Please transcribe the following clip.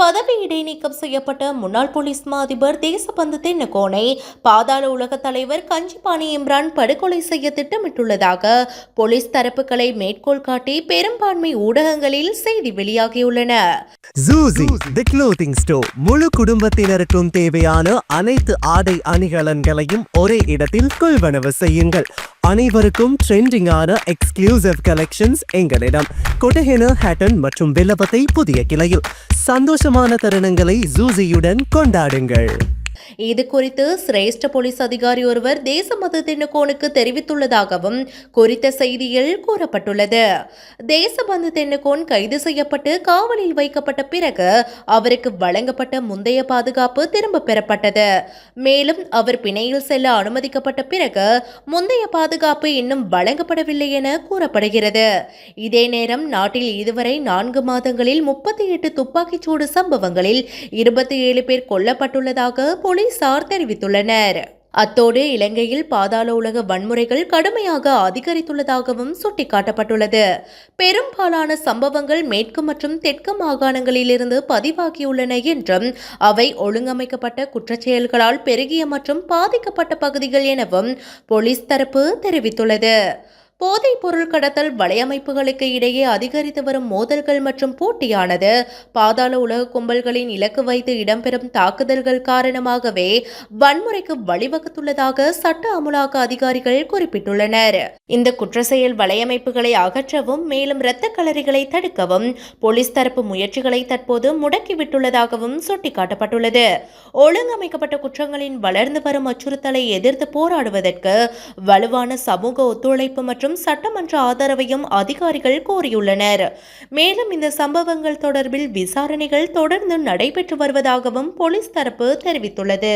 பதவி இடைநீக்கம் செய்யப்பட்ட முன்னாள் போலீஸ் மா அதிபர் தேசபந்து தென்னகோனை பாதாள உலக தலைவர் கஞ்சிபாணி இம்ரான் படுகொலை செய்ய திட்டமிட்டுள்ளதாக போலீஸ் தரப்புகளை மேற்கோள் காட்டி பெரும்பான்மை ஊடகங்களில் செய்தி வெளியாகியுள்ளன. முழு குடும்பத்தினருக்கும் தேவையான அனைத்து ஆடை அணிகலன்களையும் ஒரே இடத்தில் கொள்வனவு செய்யுங்கள். அனைவருக்கும் ட்ரெண்டிங்கான எக்ஸ்க்ளூசிவ் கலெக்ஷன்ஸ் எங்களிடம். கொட்டஹென ஹேட்டன் மற்றும் வில்லபத்தை புதிய கிளையில். சந்தோஷமான தருணங்களை ஜூசியுடன் கொண்டாடுங்கள். இது குறித்து சிரேஷ்ட போலீஸ் அதிகாரி ஒருவர் தேசமத தென்னகோனுக்கு தெரிவித்துள்ளதாகவும் குறித்த செய்தியில் கூறப்பட்டுள்ளது. தேசபந்து தென்னுக்கோன் கைது செய்யப்பட்டு காவலில் வைக்கப்பட்ட பிறகு அவருக்கு வழங்கப்பட்ட முந்தைய பாதுகாப்பு திரும்ப பெறப்பட்டது. மேலும் அவர் பிணையில் செல்ல அனுமதிக்கப்பட்ட பிறகு முந்தைய பாதுகாப்பு இன்னும் வழங்கப்படவில்லை என கூறப்படுகிறது. இதே நேரம் நாட்டில் இதுவரை நான்கு மாதங்களில் முப்பத்தி எட்டு துப்பாக்கிச்சூடு சம்பவங்களில் இருபத்தி ஏழு பேர் கொல்லப்பட்டுள்ளதாக போலீசார் தெரிவித்துள்ளனர். அத்தோடு இலங்கையில் பாதாள உலக வன்முறைகள் கடுமையாக அதிகரித்துள்ளதாகவும் சுட்டிக்காட்டப்பட்டுள்ளது. பெரும்பாலான சம்பவங்கள் மேற்கு மற்றும் தெற்கு மாகாணங்களிலிருந்து பதிவாகியுள்ளன என்றும் அவை ஒழுங்கமைக்கப்பட்ட குற்றச்செயல்களால் பெருகிய மற்றும் பாதிக்கப்பட்ட பகுதிகள் எனவும் போலீஸ் தரப்பு தெரிவித்துள்ளது. போதைப் பொருள் கடத்தல் வலையமைப்புகளுக்கு இடையே அதிகரித்து வரும் மோதல்கள் மற்றும் போட்டியானது பாதாள உலக கும்பல்களின் இலக்கு வைத்து இடம்பெறும் தாக்குதல்கள் காரணமாகவே வன்முறைக்கு வழிவகுத்துள்ளதாக சட்ட அமுலாக்க அதிகாரிகள் குறிப்பிட்டுள்ளனர். இந்த குற்ற செயல் வலையமைப்புகளை அகற்றவும் மேலும் இரத்த கலரிகளை தடுக்கவும் போலீஸ் தரப்பு முயற்சிகளை தற்போது முடக்கிவிட்டுள்ளதாகவும் சுட்டிக்காட்டப்பட்டுள்ளது. ஒழுங்கமைக்கப்பட்ட குற்றங்களின் வளர்ந்து வரும் அச்சுறுத்தலை எதிர்த்து போராடுவதற்கு வலுவான சமூக ஒத்துழைப்பு மற்றும் மற்றும் சட்டமன்ற ஆதரவையும் அதிகாரிகள் கோரியுள்ளனர். மேலும் இந்த சம்பவங்கள் தொடர்பில் விசாரணைகள் தொடர்ந்து நடைபெற்று வருவதாகவும் போலீஸ் தரப்பு தெரிவித்துள்ளது.